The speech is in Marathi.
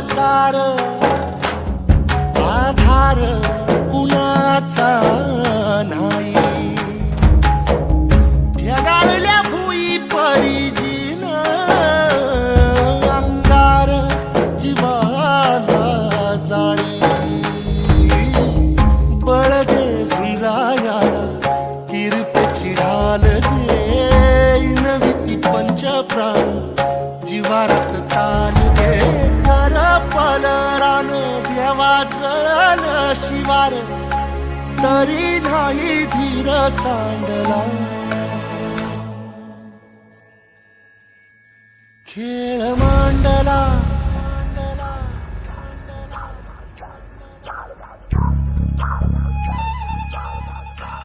सार आधार कुणाचा नाही? ढगाळल्या भुई परिजीन अंगार जीवाला जाळी. बळगे झुंजायाला तीर्थ चिडाल दे नविती पंच प्राण जीवारात ताल. झाल रान जळल शिवार तरी नाही धीर सांडला. खेळ मांडला